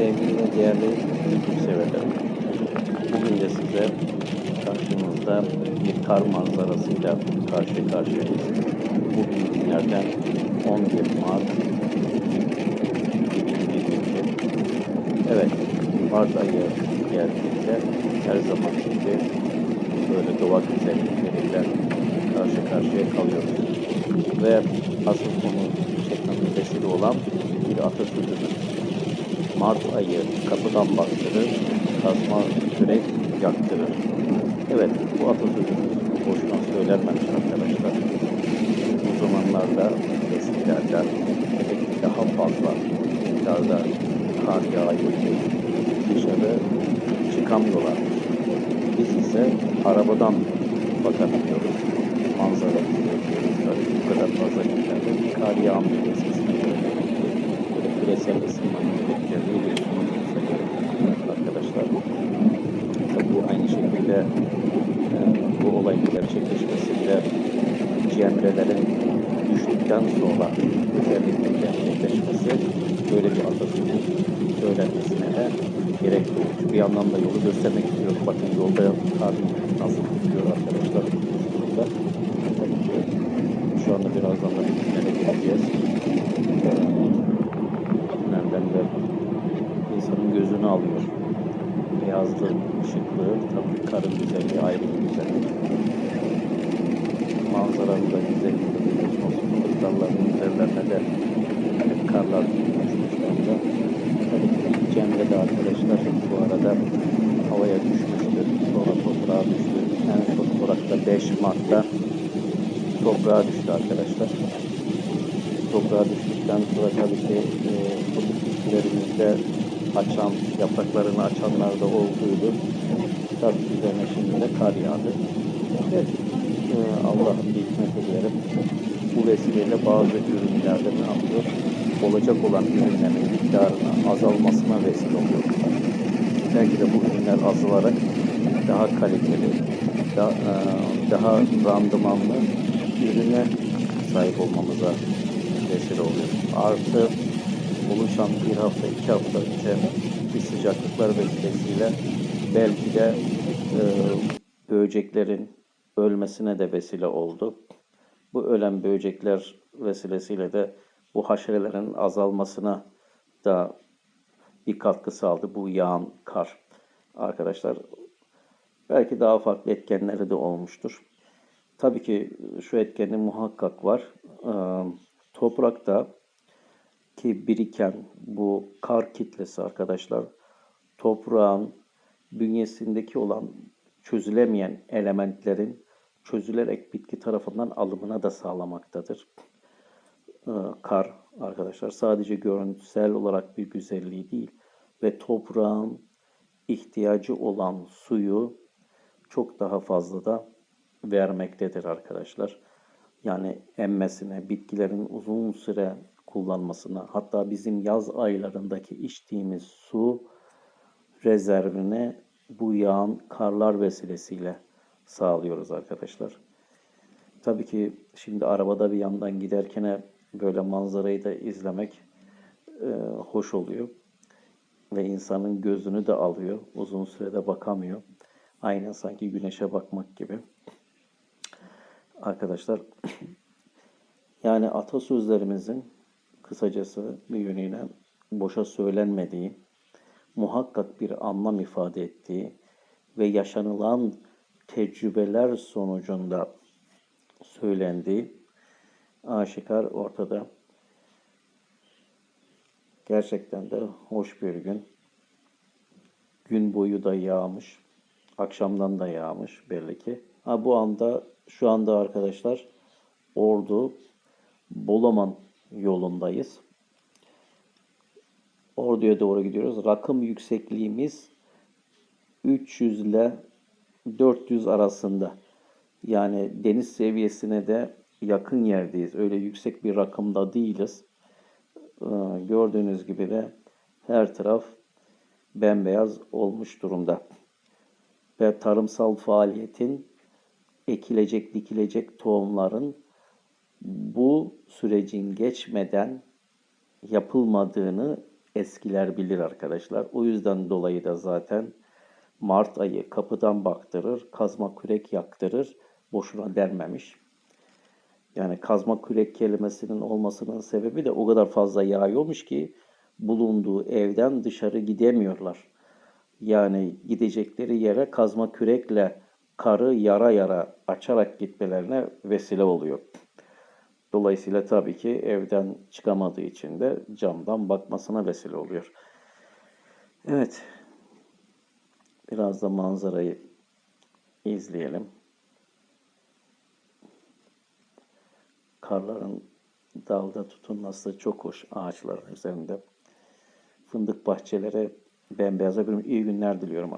Sevgili ve değerli YouTube severlerim. Bugün de size karşınızda bir kar manzarasıyla karşı karşıyayız. Bugün günlerden 11 Mart 2022. Evet, Mart ayı geldiğinde her zaman gibi böyle doğa güzellikleriyle karşı karşıya kalıyoruz. Ve asıl konu çekmemiz vesile olan bir atasözüdür. Mart ayı kapıdan baktırır, kazma kürek yaktırır. Evet, bu atasözümüz boşuna söylenmemiş arkadaşlar. Bu zamanlarda eskilerden daha fazla miktarda kar yağıyor dışarı çıkamıyorlarmış. Biz ise arabadan bakabiliyoruz. Manzara bu kadar fazla miktarda kar yağmıyor eskisine göre. Böyle küresel ısınmanın getirdiği bir sonuçta arkadaşlar. Tabii bu aynı şekilde e, bu olayın gerçekleşmesinde cemrelerin düştükten sonra özellikle gerçekleşmesi böyle bir atasözü söylenmesine de gerek duyuyor. Bir yandan da yolu göstermek istiyorum. Bakın yolda kar nasıl tutuyor arkadaşlar. Şu anda birazdan da bir gideceğiz. Ee, Nereden de insanın gözünü alıyor. Işıklığı, tabii karın güzelliği ayrı bir güzellik. Manzaranın da güzelliği biliyorsunuz. Dağların üzerlerine de karlar düşmüş durumda. Tabii ki Cemre de arkadaşlar bu arada havaya düşmüştür. Sonra toprağa düştü. En son olarak da 5 Mart'ta toprağa düştü arkadaşlar toprağa düştükten sonra tabii ki e, fındık bitkilerimizde açan, yapraklarını açanlar da olduydu. Tabii ki üzerine şimdi de kar yağdı. Ve e, Allah'ın bir hikmeti diyelim. Bu vesileyle bazı ürünlerde ne yapıyor? Olacak olan ürünlerin miktarının azalmasına vesile oluyor. Belki de bu ürünler azalarak daha kaliteli, daha, e, daha randımanlı ürüne sahip olmamıza vesile oluyor. Artı oluşan bir hafta, iki hafta önce bir sıcaklıklar vesilesiyle belki de e, böceklerin ölmesine de vesile oldu. Bu ölen böcekler vesilesiyle de bu haşerelerin azalmasına da bir katkı sağladı bu yağan kar. Arkadaşlar belki daha farklı etkenleri de olmuştur. Tabii ki şu etkenin muhakkak var. Ee, toprakta ki biriken bu kar kitlesi arkadaşlar toprağın bünyesindeki olan çözülemeyen elementlerin çözülerek bitki tarafından alımına da sağlamaktadır. Ee, kar arkadaşlar sadece görüntüsel olarak bir güzelliği değil ve toprağın ihtiyacı olan suyu çok daha fazla da vermektedir arkadaşlar. Yani emmesine, bitkilerin uzun süre kullanmasına, hatta bizim yaz aylarındaki içtiğimiz su rezervini bu yağan karlar vesilesiyle sağlıyoruz arkadaşlar. Tabii ki şimdi arabada bir yandan giderken böyle manzarayı da izlemek e, hoş oluyor. Ve insanın gözünü de alıyor. Uzun sürede bakamıyor. Aynen sanki güneşe bakmak gibi. Arkadaşlar yani atasözlerimizin kısacası bir yönüyle boşa söylenmediği, muhakkak bir anlam ifade ettiği ve yaşanılan tecrübeler sonucunda söylendiği aşikar ortada. Gerçekten de hoş bir gün. Gün boyu da yağmış. Akşamdan da yağmış belli ki. Ha, bu anda şu anda arkadaşlar Ordu Bolaman yolundayız. Ordu'ya doğru gidiyoruz. Rakım yüksekliğimiz 300 ile 400 arasında. Yani deniz seviyesine de yakın yerdeyiz. Öyle yüksek bir rakımda değiliz. Ee, gördüğünüz gibi de her taraf bembeyaz olmuş durumda. Ve tarımsal faaliyetin ekilecek, dikilecek tohumların bu sürecin geçmeden yapılmadığını eskiler bilir arkadaşlar. O yüzden dolayı da zaten Mart ayı kapıdan baktırır, kazma kürek yaktırır. Boşuna denmemiş. Yani kazma kürek kelimesinin olmasının sebebi de o kadar fazla yağıyormuş ki bulunduğu evden dışarı gidemiyorlar. Yani gidecekleri yere kazma kürekle karı yara yara açarak gitmelerine vesile oluyor. Dolayısıyla tabii ki evden çıkamadığı için de camdan bakmasına vesile oluyor. Evet. Biraz da manzarayı izleyelim. Karların dalda tutunması çok hoş ağaçların üzerinde. Fındık bahçelere bembeyaz bir iyi günler diliyorum.